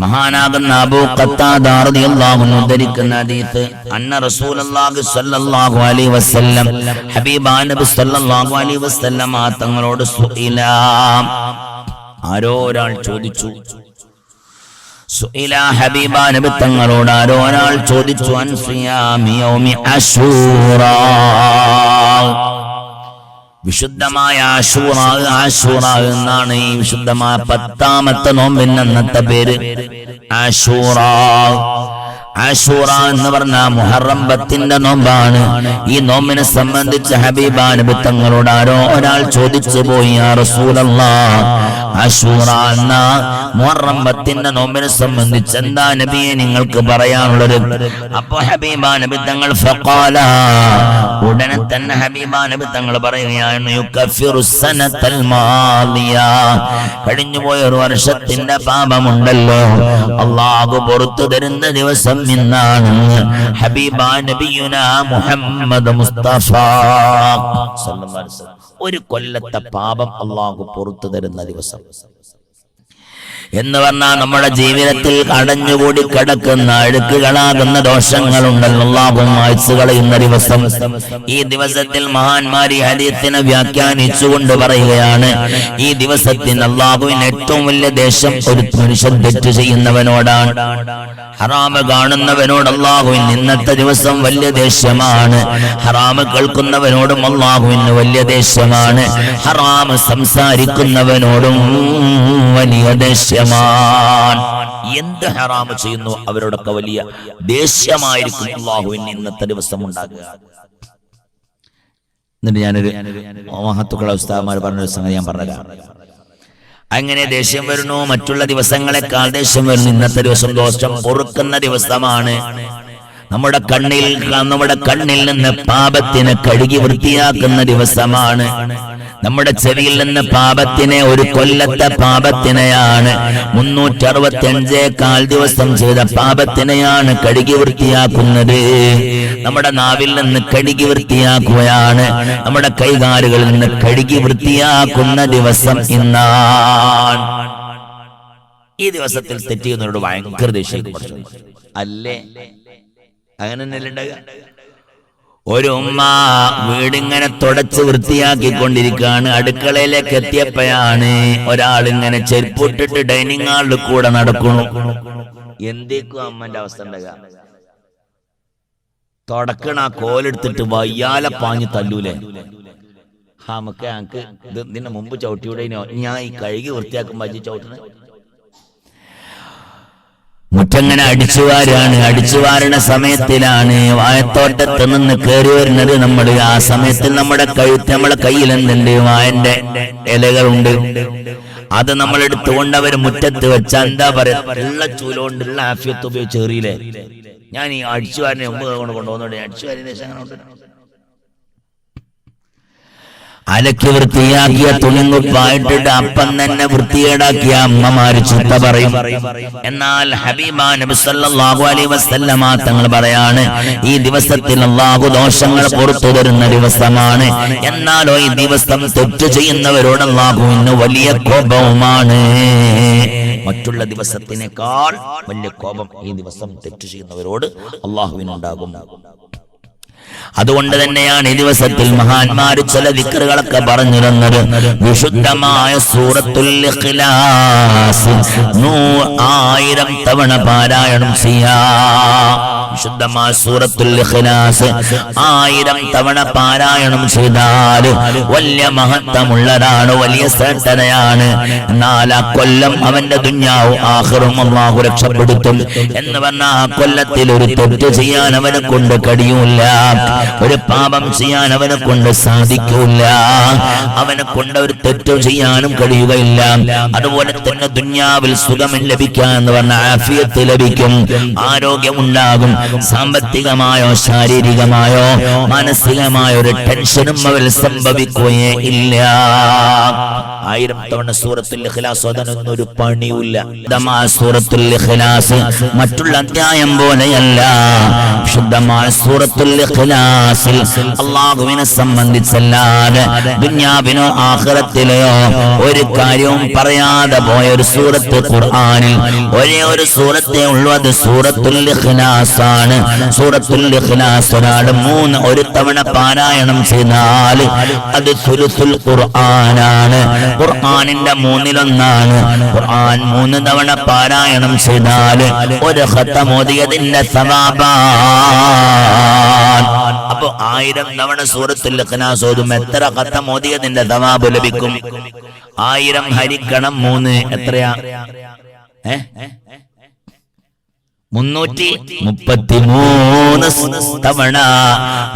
മഹാനാകുന്ന അബൂ ഉദ്ധരിക്കുന്ന അന്ന അലൈഹി വസല്ലം അലൈഹി വസല്ലം തങ്ങളോട് ആരോ ഒരാൾ ചോദിച്ചു. തങ്ങളോട് ആരോ ഒരാൾ ചോദിച്ചു അൻ അശൂറാ. വിശുദ്ധമായ ആശൂറ ആശൂറ എന്നാണ് ഈ വിശുദ്ധമായ പത്താമത്തെ നോമ്പിന് അന്നത്തെ പേര്. ആശൂറ ആശൂറ എന്ന് പറഞ്ഞ മുഹറം പത്തിന്റെ നോമ്പാണ്. ഈ നോമ്പിനെ സംബന്ധിച്ച് ഹബീബാ നബി തങ്ങളോട് ആരോ ഒരാൾ ചോദിച്ചു പോയി ആ ആശൂറ എന്ന മുഹറം പത്തിന്റെ നോമ്പിനെ സംബന്ധിച്ച് എന്താ നബിയെ നിങ്ങൾക്ക് പറയാനുള്ളത്? അപ്പൊ ഹബീബാ നബി തങ്ങൾ ഉടനെ തന്നെ ഹബീബാ നബി തങ്ങൾ പറയുകയാണ് കഴിഞ്ഞുപോയ ഒരു വർഷത്തിന്റെ പാപമുണ്ടല്ലോ. അള്ളാഹു പുറത്തു തരുന്ന ദിവസം ഇന്നാണ് ഹബീബാ നബിയുന മുഹമ്മദ് മുസ്തഫ. ഒരു കൊല്ലത്തെ പാപം അള്ളാഹു പുറത്തു തരുന്ന ദിവസം എന്ന് പറഞ്ഞാൽ നമ്മുടെ ജീവിതത്തിൽ അടഞ്ഞുകൂടി കിടക്കുന്ന അഴുക്കുകളാകുന്ന ദോഷങ്ങളുണ്ടല്ലോ. അള്ളാഹു കളയുന്ന ദിവസം ഈ ദിവസത്തിൽ മഹാന്മാരി ഹരിയത്തിനെ വ്യാഖ്യാനിച്ചുകൊണ്ട് പറയുകയാണ് ഈ ദിവസത്തിൽ അള്ളാഹുവിന് ഏറ്റവും വലിയ ദേശം ഒരു മനുഷ്യൻ തെറ്റ് ചെയ്യുന്നവനോടാണ്. ഹറാമ് കാണുന്നവനോട് അള്ളാഹുവിൻ ഇന്നത്തെ ദിവസം വലിയ ദേഷ്യമാണ്. ഹറാമ് കേൾക്കുന്നവനോടും അള്ളാഹുവിന് വലിയ ദേഷ്യമാണ്. ഹറാമ് സംസാരിക്കുന്നവനോടും വലിയ എന്ത് ഹറാമ് ചെയ്യുന്നു അവരോടൊക്കെ വലിയ ദേഷ്യമായിരിക്കും അള്ളാഹുവിന് ഇന്നത്തെ ദിവസം ഉണ്ടാകുക. എന്നിട്ട് ഞാനൊരു മഹത്തുക്കള ഉസ്താദ്മാർ പറഞ്ഞൊരു സംഗതി ഞാൻ പറഞ്ഞതാണ് അങ്ങനെ ദേഷ്യം വരുന്നു മറ്റുള്ള ദിവസങ്ങളെക്കാൾ ദേഷ്യം വരുന്നു. ഇന്നത്തെ ദിവസം ദോഷം പൊറുക്കുന്ന ദിവസമാണ്. നമ്മുടെ കണ്ണിൽ നമ്മുടെ കണ്ണിൽ നിന്ന് പാപത്തിനെ കഴുകി വൃത്തിയാക്കുന്ന ദിവസമാണ്. നമ്മുടെ ചെവിയിൽ നിന്ന് പാപത്തിനെ ഒരു കൊല്ലത്തെ പാപത്തിനെയാണ് മുന്നൂറ്റി അറുപത്തി അഞ്ചേ കാൽ ദിവസം ചെയ്ത പാപത്തിനെയാണ് കഴുകി വൃത്തിയാക്കുന്നത്. നമ്മുടെ നാവിൽ നിന്ന് കഴുകി വൃത്തിയാക്കുകയാണ് നമ്മുടെ കൈകാലുകളിൽ നിന്ന് കഴുകി വൃത്തിയാക്കുന്ന ദിവസം ഇന്നാണ്. ഈ ദിവസത്തിൽ തെറ്റിയുന്നവരോട് ഭയങ്കര ദേഷ്യം. അല്ലേ? അങ്ങനെ തന്നെയല്ലേ ഒരു ഉമ്മ വീടിങ്ങനെ തുടച്ച് വൃത്തിയാക്കിക്കൊണ്ടിരിക്കുകയാണ് അടുക്കളയിലേക്ക് എത്തിയപ്പോഴാണ് ഒരാൾ ഇങ്ങനെ ചെരുപ്പൊട്ടിട്ട് ഡൈനിങ് ഹാളിൽ കൂടെ നടക്കുന്നു. എന്തേക്കും അമ്മന്റെ അവസ്ഥ തുടക്കണ കോലെടുത്തിട്ട് വയ്യാലെ പാഞ്ഞു തല്ലൂലേ. ഹാ ഞങ്ങക്ക് ഇത് നിന്നെ മുമ്പ് ചവിട്ടിയുടെ ഞാൻ ഈ കഴുകി വൃത്തിയാക്കുമ്പോ ചവിട്ടണേ. മുറ്റങ്ങനെ അടിച്ചുവാരാണ്. അടിച്ചുവാരണ സമയത്തിലാണ് വായത്തോട്ടത്ത് നിന്ന് കയറി വരുന്നത് നമ്മൾ ആ സമയത്തിൽ നമ്മുടെ കഴുത്ത് നമ്മുടെ കയ്യിൽ എന്തുണ്ട് വായന്റെ ഇലകളുണ്ട്. അത് നമ്മൾ എടുത്തുകൊണ്ട് അവർ മുറ്റത്ത് വെച്ച എന്താ പറയാ ഉള്ള ചൂലുകൊണ്ട് ഉള്ള ആഫിയത്ത് ഉപയോഗിച്ച് എറിയില്ലേ? ഞാൻ ഈ അടിച്ചുവാരനെ ഒമ്പത് കൊണ്ട് കൊണ്ടുപോകുന്നുണ്ട്. അടിച്ചുവാരിന് ശേഷം. അലക്കി വൃത്തിയാക്കിയ തുണിങ്ങുപ്പായിട്ടിട്ട് അപ്പം തന്നെ വൃത്തികേടാക്കിയ അമ്മമാര് ചുത്ത പറയും. എന്നാൽ ഹബീബ നബി സല്ലല്ലാഹു അലൈഹി വസല്ലമ തങ്ങൾ പറയാണ് ഈ ദിവസത്തിൽ അള്ളാഹു ദോഷങ്ങൾ പുറത്തു തരുന്ന ദിവസമാണ്. എന്നാലോ ഈ ദിവസം തെറ്റ് ചെയ്യുന്നവരോട് അള്ളാഹുവിന് വലിയ കോപവുമാണ്. മറ്റുള്ള ദിവസത്തിനേക്കാൾ വലിയ കോപം ഈ ദിവസം തെറ്റ് ചെയ്യുന്നവരോട് അള്ളാഹുവിനുണ്ടാകും അതുകൊണ്ട് തന്നെയാണ് ഈ ദിവസത്തിൽ മഹാന്മാര് ചില ദിക്കറുകളൊക്കെ പറഞ്ഞു തന്നത് വിശുദ്ധമായ സൂറത്തുൽ ആയിരം തവണ പാരായണം ചെയ്യാം. വിശുദ്ധമായ സൂറത്തുൽ ഇഖ്ലാസ് ആയിരം തവണ പാരായണം ചെയ്താൽ വലിയ മഹത്വമുള്ളതാണ് വലിയ ശ്രദ്ധയാണ് നാലാ കൊല്ലം അവന്റെ ദുഞ്ഞാവും ആഹ്റും അള്ളാഹു രക്ഷപ്പെടുത്തും എന്ന് പറഞ്ഞ ആ കൊല്ലത്തിൽ ഒരു തെറ്റ് ചെയ്യാൻ അവനെ കൊണ്ട് കഴിയൂല. ഒരു പാപം ചെയ്യാൻ അവനെ കൊണ്ട് സാധിക്കൂല. അവനെ കൊണ്ട് ഒരു തെറ്റ് ചെയ്യാനും കഴിയുകയില്ല. അതുപോലെ തന്നെ ദുന്യാവിൽ സുഖം ലഭിക്കാൻ എന്ന് പറഞ്ഞ ആഫിയത്ത് ലഭിക്കും ആരോഗ്യമുണ്ടാകും സാമ്പത്തികമായോ ശാരീരികമായോ മാനസികമായോ ഒരു ടെൻഷനും അവർ സംഭവിക്കുകയേ ഇല്ല. ആയിരം തവണ സൂറത്തുൽ ഇഖ്ലാസ് അതിനൊന്നും ഒരു പണിയില്ല സൂറത്തുൽ ഇഖ്ലാസ് മറ്റുള്ള അധ്യായം പോലെയല്ല. ശുദ്ധമായ സൂറത്തുൽ ഇഖ്ലാസ് ഇഖ്ലാസിൽ അള്ളാഹുവിനെ സംബന്ധിച്ചല്ലാതെ ദുന്യാവിനോ ആഖിറത്തിലെയോ ഒരു കാര്യവും പറയാതെ പോയ ഒരു സൂറത്ത് ഖുർആനിൽ ഒരേ ഒരു സൂറത്തേ ഉള്ളൂ. അത് സൂറത്തുൽ ഇഖ്ലാസ് ആണ്. സൂറത്തുൽ ഇഖ്ലാസ് ഒരാൾ മൂന്ന് ഒരു തവണ പാരായണം ചെയ്താൽ അത് സുലുസുൽ ഖുർആനാണ്. ഖുർആനിന്റെ മൂന്നിലൊന്നാണ്. ഖുർആൻ മൂന്ന് തവണ പാരായണം ചെയ്താൽ ഒരു ഖത്തമോദിയതിന്റെ സവാബാൻ അപ്പൊ ആയിരം തവണ സൂറത്തുൽ ഇഖ്ലാസ് ഓതും എത്ര ഖത്തമോദിയതിന്റെ സവാബ് ലഭിക്കും? ആയിരം ഹരിക്കണം മൂന്ന് എത്രയാ? ഏ? മുന്നൂറ്റി മുപ്പത്തിമൂന്ന് തവണ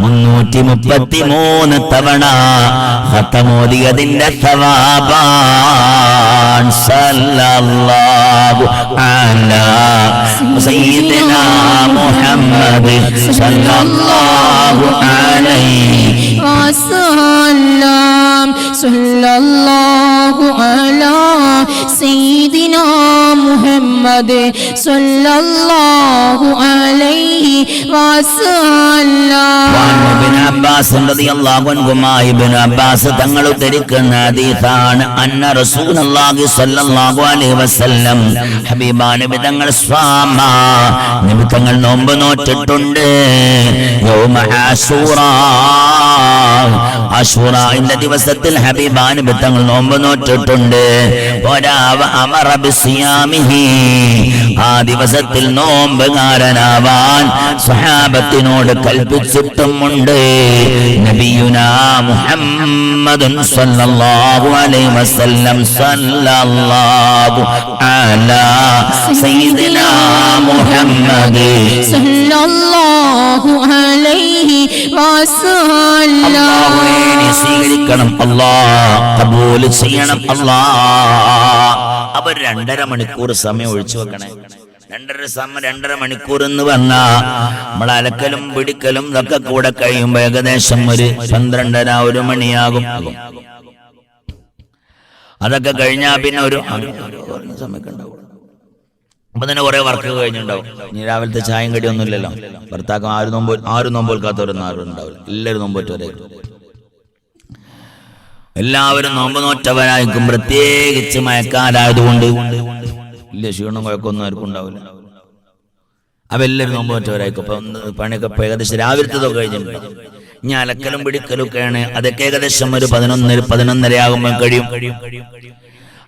മുന്നൂറ്റി മുപ്പത്തിമൂന്ന് തവണ ഹത്തമോദിയതിന്റെ സവാബാൻ സല്ലല്ലാഹു അലാ സയ്യിദിന മുഹമ്മദ് സല്ലല്ലാഹു അലൈഹി വസല്ലം സല്ലല്ലാഹു അലൈഹി മുഹമ്മദ് സല്ലല്ലാഹു അലൈഹി അബ്ബാസ് തങ്ങൾ ഉദ്ധരിക്കുന്ന ഹദീസാണ് അന്ന റസൂലുള്ളാഹി സ്വല്ലല്ലാഹു അലൈഹി വസല്ലം ഹബീബാന തങ്ങൾ സ്വാമ നബി തങ്ങൾ നോമ്പ് നോറ്റിട്ടുണ്ട്. യൗമ ആശൂറ ആശൂറ എന്ന ദിവസത്തിൽ ഹബീബാന തങ്ങൾ നോമ്പ് നോറ്റിട്ടുണ്ട്. ഒരാവ അമറ ബിസിയാമിഹി ആ ദിവസത്തിൽ നോമ്പ് കാരനാവാൻ സ്വഹാബത്തിനോട് കൽപ്പിച്ചിട്ടുമുണ്ട്. മുഹമ്മദുൻ സല്ലല്ലാഹു അലൈഹി വസല്ലം സല്ലല്ലാഹു അലാ മുഹമ്മദ്. സല്ലല്ലാഹു അലൈഹി വസല്ലം. സ്വീകരിക്കണം. അല്ലാ കബൂൽ ചെയ്യണം. അല്ലാ അവർ രണ്ടര മണിക്കൂർ സമയം ഒഴിച്ചു വെക്കണേ. രണ്ടര സമയം രണ്ടര മണിക്കൂർ എന്ന് പറഞ്ഞാ നമ്മൾ അലക്കലും പിടിക്കലും ഇതൊക്കെ കൂടെ കഴിയുമ്പോ ഏകദേശം ഒരു പന്ത്രണ്ടര ഒരു മണിയാകും. അതൊക്കെ കഴിഞ്ഞാ പിന്നെ ഒരു ഉണ്ടാവും അപ്പൊ തന്നെ കുറെ വർക്ക് കഴിഞ്ഞിട്ടുണ്ടാവും. ഇനി രാവിലത്തെ ചായം കടിയൊന്നും ഇല്ലല്ലോ. ഭർത്താക്കം ആരും നോമ്പ് ആരും നോമ്പോൽക്കാത്തവരൊന്നും ആരും ഉണ്ടാവില്ല. എല്ലാവരും നോമ്പോറ്റവരെ എല്ലാവരും നോമ്പ് നോറ്റവരായിരിക്കും. പ്രത്യേകിച്ച് മയക്കാലായതുകൊണ്ട് ഇല്ല ക്ഷീണം കുഴക്കമൊന്നും ആർക്കും ഉണ്ടാവില്ല. അപ്പൊ നോമ്പ് നോറ്റവരായിരിക്കും. അപ്പൊ ഒന്ന് പണിയൊക്കെ ഏകദേശം രാവിലത്തതൊക്കെ കഴിഞ്ഞിട്ടുണ്ട്. ഇനി അലക്കലും പിടിക്കലും ഒക്കെയാണ് അതൊക്കെ ഏകദേശം ഒരു പതിനൊന്നര പതിനൊന്നര ആകുമ്പോൾ കഴിയും.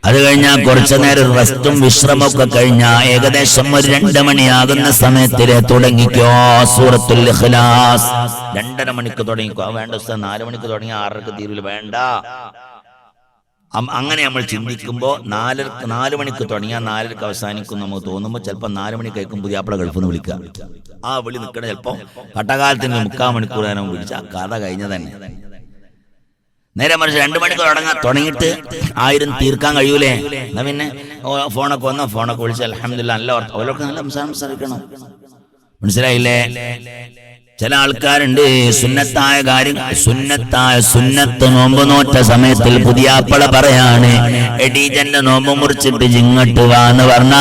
അത് കഴിഞ്ഞാൽ കുറച്ചു നേരം റെസ്റ്റും വിശ്രമമൊക്കെ കഴിഞ്ഞാൽ ഏകദേശം ഒരു രണ്ട് മണിയാകുന്ന സമയത്തിൽ തുടങ്ങിക്കോ സൂറത്തുൽ ഇഖ്ലാസ്. രണ്ടര മണിക്ക് തുടങ്ങിക്കോ. വേണ്ട ഉസ്താദ് നാല് മണിക്ക് തുടങ്ങി ആറരക്ക് തീരുവില്ല വേണ്ട. അങ്ങനെ നമ്മൾ ചിന്തിക്കുമ്പോൾ നാലരക്ക് നാല് മണിക്ക് തുടങ്ങിയാൽ നാലരക്ക് അവസാനിക്കും നമുക്ക് തോന്നുമ്പോൾ ചിലപ്പോൾ നാല് മണി കഴിക്കും പുതിയ അപ്പള ഗൾഫിൽ നിന്ന് വിളിക്കുക ആ വിളി നിൽക്കണ ചിലപ്പോൾ പട്ടകാലത്തിന് മുക്കാൽ മണിക്കൂർ നേരം വിളിച്ച കഥ കഴിഞ്ഞ തന്നെ നേരെ മറിച്ച് രണ്ടു മണിക്കൂർ അടങ്ങാൻ തുടങ്ങിയിട്ട് ആയിരം തീർക്കാൻ കഴിയൂലേ? എന്നാ പിന്നെ ഫോണൊക്കെ വന്നോ? ഫോണൊക്കെ വിളിച്ച് അലഹമില്ല നല്ല ഓരോക്കെ നല്ല സംസാരിക്കണം. മനസ്സിലായില്ലേ? ചില ആൾക്കാരുണ്ട് സുന്നത്തായ കാര്യം സുന്നത്തായ സുന്നത്ത് നോമ്പ് നോറ്റ സമയത്തിൽ പുതിയാപ്പള പറയാണ് എടീജന്റെ നോമ്പ് മുറിച്ചിട്ട് ജിങ്ങട്ട് വാന്ന് പറഞ്ഞ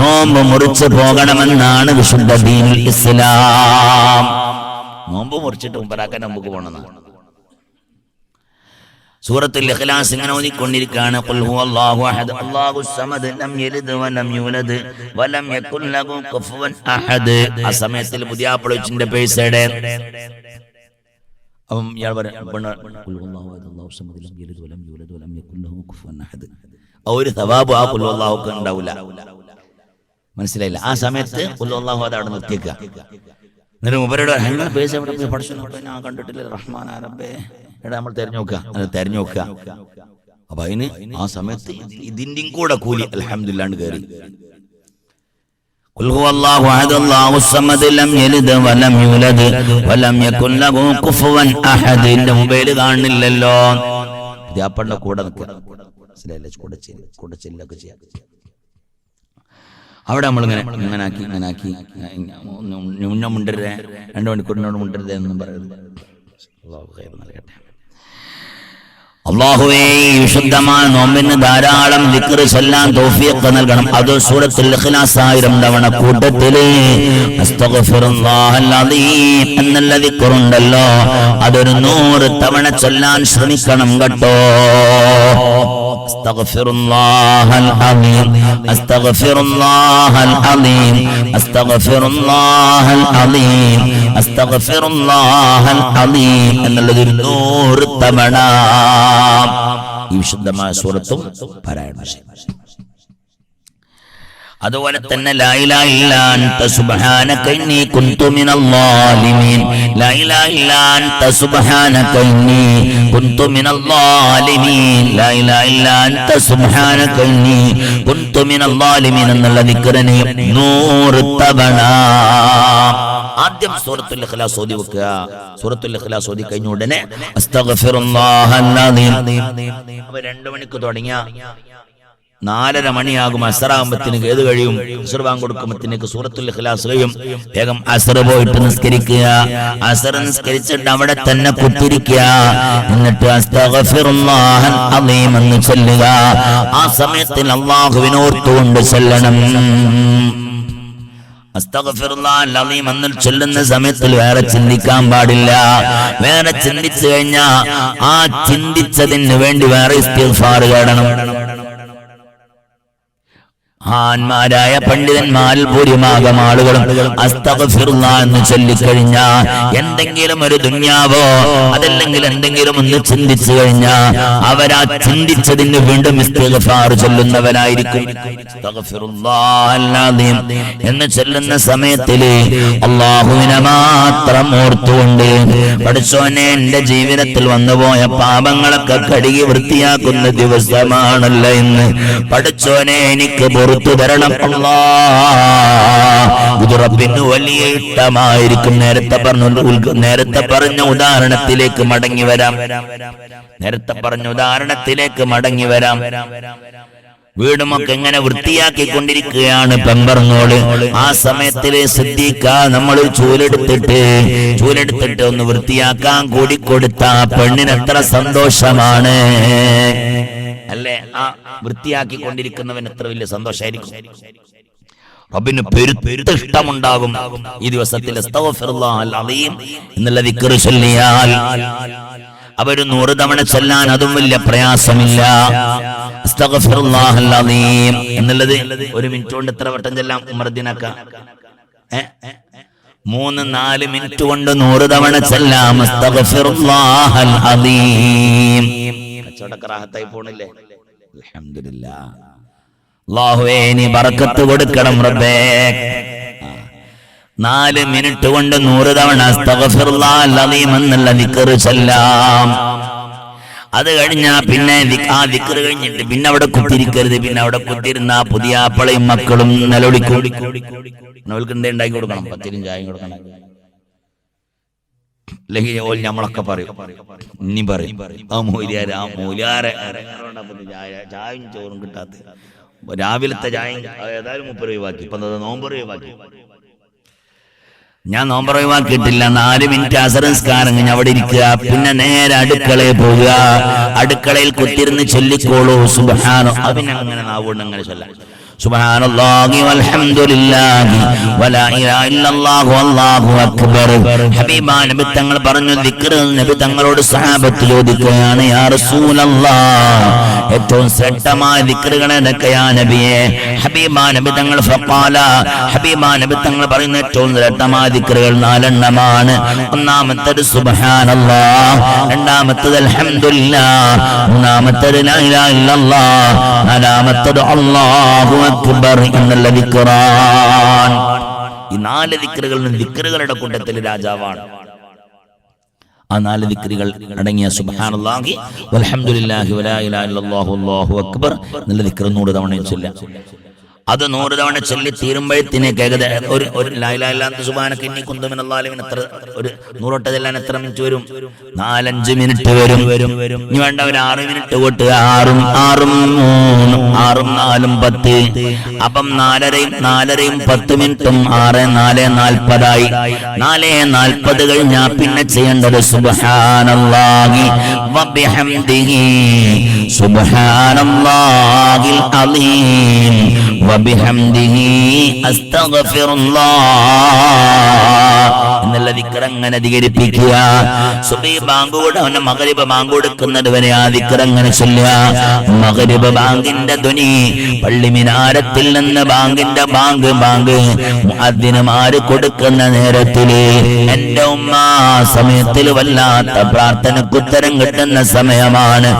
നോമ്പ് മുറിച്ച് പോകണമെന്നാണ് വിശുദ്ധ ദീനുൽ ഇസ്ലാം. നോമ്പ് മുറിച്ചിട്ട് മുമ്പരാക്കാൻ നമുക്ക് പോകണമെന്നാണ് സൂറത്തുൽ ഇഖ്ലാസ് ഇങ്ങനെ ഓതിക്കൊണ്ടിരിക്കുകയാണ്. ഖുൽ ഹുവല്ലാഹു അഹദ്. അല്ലാഹു സമദ് ലം യലിദ് വലം യൂലദ് വലം യകുൽ ലഹു കുഫുവൻ അഹദ്. ആ സമയത്തിൽ പുതിയാപ്പളച്ചിന്റെ പേസയുടെ അപ്പം ഇയാൾ പറയും ഖുൽ ഹുവല്ലാഹു അഹദ്. അല്ലാഹു സമദ് ലം യലിദ് വലം യൂലദ് വലം യകുൽ ലഹു കുഫുവൻ അഹദ്. ആ ഒരു സവാബ് ആ ഖുൽ ഹുവല്ലാഹുക്ക് ഉണ്ടാവില്ല മനസ്സിലായില്ല? ആ സമയത്ത് ഖുൽ ഹുവല്ലാഹു അഹദ് അവിടെ നിർത്തിക്കുക എന്നിട്ട് മുബരയുടെ എങ്ങനെ പേസ് എവിടെ പോയി പഠിച്ചു? ഞാൻ കണ്ടിട്ടില്ല. റഹ്മാൻ റബ്ബേ. എടാ നമ്മൾ തെരഞ്ഞു നോക്കുക അത് തെരഞ്ഞു നോക്കുക അപ്പൊ അതിന് ആ സമയത്ത് ഇതിന്റെയും കൂടെ കൂലി അലഹമില്ലാണ്ട് കയറി قل هو الله احد الله الصمد لم يلد ولم يولد ولم يكن له كفوا احد എന്റെ മൊബൈൽ കാണുന്നില്ലല്ലോ പുതിയാപ്പണ്ണ കൂടെ നിൽക്കുക മനസ്സിലായില്ലേ കൂടെ ചെല്ല് കൂടെ ചെല്ലൊക്കെ ചെയ്യാം അവിടെ നമ്മളിങ്ങനെ ഇങ്ങനെ ആക്കി ഇങ്ങനെ ആക്കി ഉന്ന മുണ്ടരുതേ രണ്ട് മണിക്കൂറിനോട് മുണ്ടരുതേ എന്നും പറയുന്നത് അള്ളാഹു ഖൈർ നൽകട്ടെ അള്ളാഹുവേ വിശുദ്ധമായ നോമ്പിന് ധാരാളം ദിക്ർ ചൊല്ലാൻ തോഫിയൊക്കെ നൽകണം. അത് സൂറത്തുൽ ആയിരം തവണ കൂട്ടത്തിൽ. എന്നുള്ള ദിക്റുണ്ടല്ലോ. അതൊരു നൂറ് തവണ ചൊല്ലാൻ ശ്രമിക്കണം കേട്ടോ. أستغفر الله العظيم أستغفر الله العظيم أستغفر الله العظيم أستغفر الله العظيم എന്നുള്ളത് ഒരു നൂറ് തവണ ഈ വിശുദ്ധമായ സൂറത്തും പാരായണം ചെയ്യും അതുപോലെ തന്നെ എന്നുള്ള നൂറ് തവണ. ആദ്യം സൂറത്തുൽ ഇഖ്ലാസ് ഓതി വെക്കുക. സൂറത്തുൽ ഇഖ്ലാസ് ഓതി കഴിഞ്ഞ ഉടനെ അസ്തഗ്ഫിറുല്ലാഹൽ അപ്പൊ രണ്ടു മണിക്ക് തുടങ്ങിയ നാലര മണിയാകും അസറാകുമ്പത്തിന് ഏത് കഴിയും? അസർ ബാങ്ക് കൊടുക്കുമ്പത്തിനേക്ക് സൂറത്തുൽ ഇഖ്ലാസ് കഴിയും. വേഗം അസർ പോയിട്ട് നിസ്കരിക്കുക. അസർ നിസ്കരിച്ചിട്ട് അവിടെ തന്നെ കുത്തിരിക്കുക. എന്നിട്ട് എന്ന് ചൊല്ലുക. ആ സമയത്തിൽ അള്ളാഹുവിനോർത്തുകൊണ്ട് ചെല്ലണം. എന്ന് ചൊല്ലുന്ന സമയത്തിൽ വേറെ ചിന്തിക്കാൻ പാടില്ല. വേറെ ചിന്തിച്ചു കഴിഞ്ഞാ ആ ചിന്തിച്ചതിന് വേണ്ടി വേറെ ഇസ്തിഗ്ഫാർ കേടണം ആന്മാരായ പണ്ഡിതന്മാരിൽ ഭൂരിഭാഗം ആളുകളും അസ്തഗ്ഫിറുല്ലാ എന്ന് ചൊല്ലിക്കഴിഞ്ഞ എന്തെങ്കിലും ഒരു ദുന്യാവോ അതല്ലെങ്കിൽ എന്തെങ്കിലും ഒന്ന് ചിന്തിച്ചു കഴിഞ്ഞ അവരാ ചിന്തിച്ചതിന് വീണ്ടും ഇസ്തിഗ്ഫാർ ചൊല്ലുന്നവരായിരിക്കും. എന്ന് ചൊല്ലുന്ന സമയത്തിൽ അള്ളാഹുവിനെ മാത്രം ഓർത്തുകൊണ്ട് പഠിച്ചോനെ എന്റെ ജീവിതത്തിൽ വന്നുപോയ പാപങ്ങളൊക്കെ കഴുകി വൃത്തിയാക്കുന്ന ദിവസമാണല്ലോ ഇന്ന്. പഠിച്ചോനെ എനിക്ക് പുറത്തു തരണം റബ്ബിന് വലിയ ഇഷ്ടമായിരിക്കും. നേരത്തെ പറഞ്ഞു നേരത്തെ പറഞ്ഞ ഉദാഹരണത്തിലേക്ക് മടങ്ങി വരാം. നേരത്തെ പറഞ്ഞ ഉദാഹരണത്തിലേക്ക് മടങ്ങി വരാം. വീടുമൊക്കെ എങ്ങനെ വൃത്തിയാക്കി കൊണ്ടിരിക്കുകയാണ് പെമ്പറങ്ങോട്. ആ സമയത്തിൽ സിദ്ധിക്ക നമ്മൾ ചൂലെടുത്തിട്ട് ചൂലെടുത്തിട്ട് ഒന്ന് വൃത്തിയാക്കാൻ കൂടി കൊടുത്ത പെണ്ണിന് എത്ര സന്തോഷമാണ്. അല്ലേ? ആ വൃത്തിയാക്കി കൊണ്ടിരിക്കുന്നവൻ എത്ര വലിയ സന്തോഷമായിരിക്കും റബിന് പെരുത്ത ഇഷ്ടമുണ്ടാകും. ഈ ദിവസത്തിൽ അവർ നൂറ് തവണ ചൊല്ലാൻ അതും വലിയ പ്രയാസമില്ല. എന്നുള്ളത് ഒരു മിനിറ്റ് കൊണ്ട് എത്ര വട്ടം ചെല്ലാം ഉമർദിനക്ക മൂന്ന് നാല് മിനിറ്റ് കൊണ്ട് നൂറ് തവണ ചെല്ലാം അസ്തഗ്ഫിറുല്ലാഹൽ അദീം കച്ചവടക്ക റാഹത്തായി പോണില്ലേ അല്ലാഹുവേ നീ ബറക്കത്ത് കൊടുക്കണം റബ്ബേ. നാല് മിനിറ്റ് കൊണ്ട് നൂറ് തവണ എന്നുള്ള വിക്കറ് ചെല്ലാം അത് കഴിഞ്ഞാ പിന്നെ ആ വിക്കറ് കഴിഞ്ഞിട്ട് പിന്നെ അവിടെ കുത്തിരിക്കരുത് പിന്നെ അവിടെ കുത്തിരുന്ന പുതിയ ആപ്പളയും മക്കളും നിലവിളിക്കും ഉണ്ടാക്കി കൊടുക്കണം പത്തിരും ചായയും കൊടുക്കണം അല്ലെങ്കിൽ ഓൽ നമ്മളൊക്കെ പറയും. ഇനി പറയും. ആ മൂലിയാര് ആ മൂലിയാരെ. ചായ ചായയും ചോറും കിട്ടാത്ത. രാവിലത്തെ ചായ ഏതായാലും മുപ്പത് ഒഴിവാക്കി. ഇപ്പൊ നോമ്പ് ഒഴിവാക്കി? ഞാൻ നോമ്പ് ഒഴിവാക്കിയിട്ടില്ല. നാല് മിനിറ്റ് അസരസ്കാരം കഴിഞ്ഞ് അവിടെ ഇരിക്കുക. പിന്നെ നേരെ അടുക്കളയിൽ പോവുക. അടുക്കളയിൽ കുത്തിരുന്ന് ചൊല്ലിക്കോളൂ. സുബഹാനോ. അതിനങ്ങനെ നാവുകൊണ്ട് അങ്ങനെ ചൊല്ലാം. سبحان الله والحمد لله ولا إله إلا الله والله أكبر ഹബീബാ നബി തങ്ങൾ പറഞ്ഞു ദിക്ർ നബി തങ്ങളോട് സഹാബത്ത് ചോദിക്കുകയാണ് യാ റസൂലല്ലാഹ് ഏറ്റവും ശ്രേഷ്ഠമായ ദിക്റുകൾ ഏതൊക്കെയാ നബിയെ ഹബീബാ നബി തങ്ങൾ ഫഖാല ഹബീബാ നബി തങ്ങൾ പറയുന്ന ഏറ്റവും ശ്രേഷ്ഠമായ ദിക്റുകൾ നാലെണ്ണമാണ് ഒന്നാമത്തേത് സുബ്ഹാനല്ലാഹ് രണ്ടാമത്തേത് അൽഹംദുലില്ലാഹ് മൂന്നാമത്തേത് ലാ ഇലാഹ ഇല്ലല്ലാഹ് നാലാമത്തേത് അല്ലാഹു അക്ബർ എന്നുള്ള ഈ നാല് ദിക്റുകളിൽ ദിക്റുകളുടെ കൂട്ടത്തിൽ രാജാവാണ്. ആ നാല് ദിക്റുകൾ അടങ്ങിയ വൽഹംദുലില്ലാഹി വലാ അല്ലാഹു അക്ബർ എന്നുള്ള ദിക്ർ തവണയും അത് നൂറ് തവണ ചൊല്ലി തീരുമ്പോഴത്തേക്ക് ഏകദേശം ഒരു ഒരു ലായിലാത്ത സുബാനക്ക് ഇനി കുന്തുമിനാലിമിൻ എത്ര ഒരു നൂറോട്ട് ചെല്ലാൻ എത്ര മിനിറ്റ് വരും? നാലഞ്ച് മിനിറ്റ് വരും. വരും വരും ഇനി വേണ്ട ഒരു ആറ് മിനിറ്റ് കൂട്ടുക. ആറും ആറും മൂന്നും ആറും നാലും പത്ത്. അപ്പം നാലരയും നാലരയും പത്ത് മിനിറ്റും ആറ് നാല് നാൽപ്പതായി. നാല് നാൽപ്പത് കഴിഞ്ഞാ പിന്നെ ചെയ്യേണ്ടത് സുബ്ഹാനല്ലാഹി വബിഹംദിഹി. അലീം. വബിഹംദിഹി അസ്തഗ്ഫിറുല്ലാഹ് എന്നുള്ള ദിക്ർ അങ്ങനെ അധികരിപ്പിക്കുക. സുബഹി ബാങ്കോട് കൂടെ അവന്റെ മകരിബ് ബാങ്ക് കൊടുക്കുന്നത് വരെ ആ ദിക്ർ അങ്ങനെ ചൊല്ലുക. മകരിബ് ബാങ്കിന്റെ ധ്വനി പള്ളി മിനാരത്തിൽ നിന്ന് ബാങ്കിന്റെ ബാങ്ക് ബാങ്ക് മുഅദ്ദിനുമാര് കൊടുക്കുന്ന നേരത്തിൽ എന്റെ ഉമ്മ സമയത്തിൽ വല്ലാത്ത പ്രാർത്ഥനക്ക് ഉത്തരം കിട്ടുന്ന സമയമാണ്.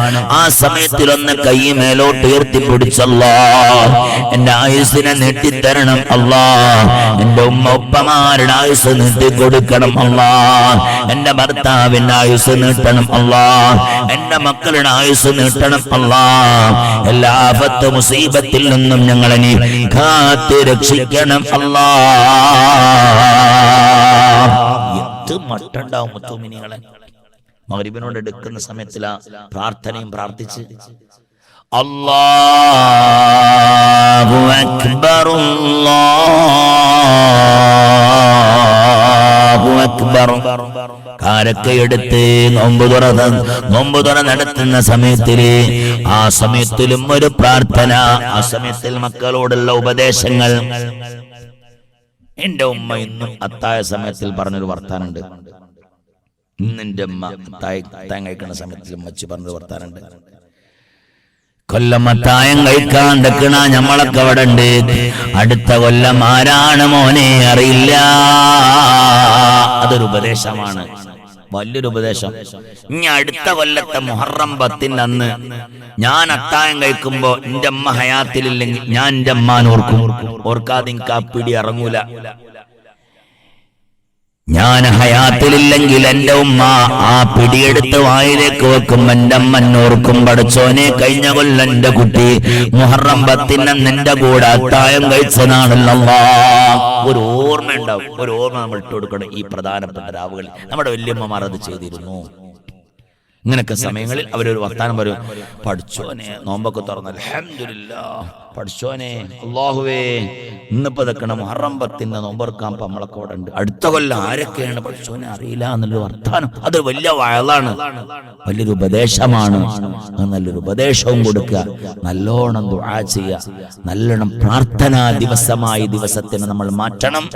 ആ സമയത്തിലൊന്ന് കൈ മേലോട്ട് ഉയർത്തിപ്പിടിച്ചല്ലോ എന്റെ ആയുസിനെ നീട്ടിത്തരണം അല്ലാ. എന്റെ ഉമ്മ ഉപ്പമാരുടെ ആയുസ് നീട്ടി കൊടുക്കണം അല്ലാ. എന്റെ ഭർത്താവിന്റെ ആയുസ് നീട്ടണം അല്ലാ. എന്റെ മക്കളുടെ ആയുസ് നീട്ടണം അല്ലാ. എല്ലാ ആപത്ത് മുസീബത്തിൽ നിന്നും ഞങ്ങളെ നീ കാത്തി രക്ഷിക്കണം അല്ലാ. എന്ത് മട്ടുണ്ടാവും മുത്തുമിനികളെ മകരിബിനോട് എടുക്കുന്ന സമയത്തിലാ പ്രാർത്ഥനയും പ്രാർത്ഥിച്ച് അല്ലാഹു അക്ബർ അല്ലാഹു അക്ബർ കാരക്കയെടുത്ത് നോമ്പ് തുറ നോമ്പ് തുറ നടത്തുന്ന സമയത്തിൽ ആ സമയത്തിലും ഒരു പ്രാർത്ഥന ആ സമയത്തിൽ മക്കളോടുള്ള ഉപദേശങ്ങൾ. എന്റെ ഉമ്മ ഇന്നും അത്തായ സമയത്തിൽ പറഞ്ഞൊരു വർത്താനുണ്ട്. ഇന്നെന്റെ ഉമ്മ അത്തായ അത്തായം കഴിക്കുന്ന സമയത്തിൽ ഉമ്മച്ചി പറഞ്ഞൊരു വർത്താനുണ്ട്. കൊല്ലം അത്തായം കഴിക്കാൻ തെക്കണ ഞമ്മളൊക്കെ അവിടെ ഉണ്ട് അടുത്ത കൊല്ലം ആരാണ് മോനെ അറിയില്ല. അതൊരു ഉപദേശമാണ്. വലിയൊരു ഉപദേശം. ഇനി അടുത്ത കൊല്ലത്തെ മുഹറം പത്തിന്റെ അന്ന് ഞാൻ അത്തായം കഴിക്കുമ്പോ എന്റെ അമ്മ ഹയാത്തിലില്ലെങ്കിൽ ഞാൻ എന്റെ അമ്മാൻ ഓർക്കും. ഓർക്കാതെ എനിക്ക് ആ പിടി ഇറങ്ങൂല. ഞാൻ ഹയാത്തിലില്ലെങ്കിൽ എന്റെ ഉമ്മ ആ പിടിയെടുത്ത് വായിലേക്ക് വെക്കും. എന്റെ അമ്മന്നോർക്കും പഠിച്ചോനെ കഴിഞ്ഞ കൊല്ലം എന്റെ കുട്ടി മുഹറം പത്തിന് നിന്റെ കൂടെ അത്തായം കഴിച്ചതാണല്ലോ. ഒരു ഓർമ്മ ഉണ്ടാവും. ഒരു ഓർമ്മ നമ്മൾ ഇട്ട് കൊടുക്കണം ഈ പ്രധാനപ്പെട്ട രാവുകളിൽ നമ്മുടെ വല്യമ്മമാർ അത് ചെയ്തിരുന്നു. ഇങ്ങനൊക്കെ സമയങ്ങളിൽ അവരൊരു വർത്താനം പറയും പഠിച്ചോനെ നോമ്പൊക്കെ തുറന്ന് പഠിച്ചോനെ അള്ളാഹുവേ ഇന്നിപ്പോ ഇതൊക്കെ മുഹറം പത്തിന്റെ നോമ്പെടുക്കാൻ നമ്മളെ അവിടെ ഉണ്ട്. അടുത്ത കൊല്ലം ആരൊക്കെയാണ് പഠിച്ചോനെ അറിയില്ല എന്നുള്ള വർത്താനം. അത് വലിയ വയലാണ്. വലിയൊരു ഉപദേശമാണ്. നല്ലൊരു ഉപദേശവും കൊടുക്കുക. നല്ലോണം ദുആ ചെയ്യുക. നല്ലോണം പ്രാർത്ഥനാ ദിവസമായി ദിവസത്തിന് നമ്മൾ മാറ്റണം.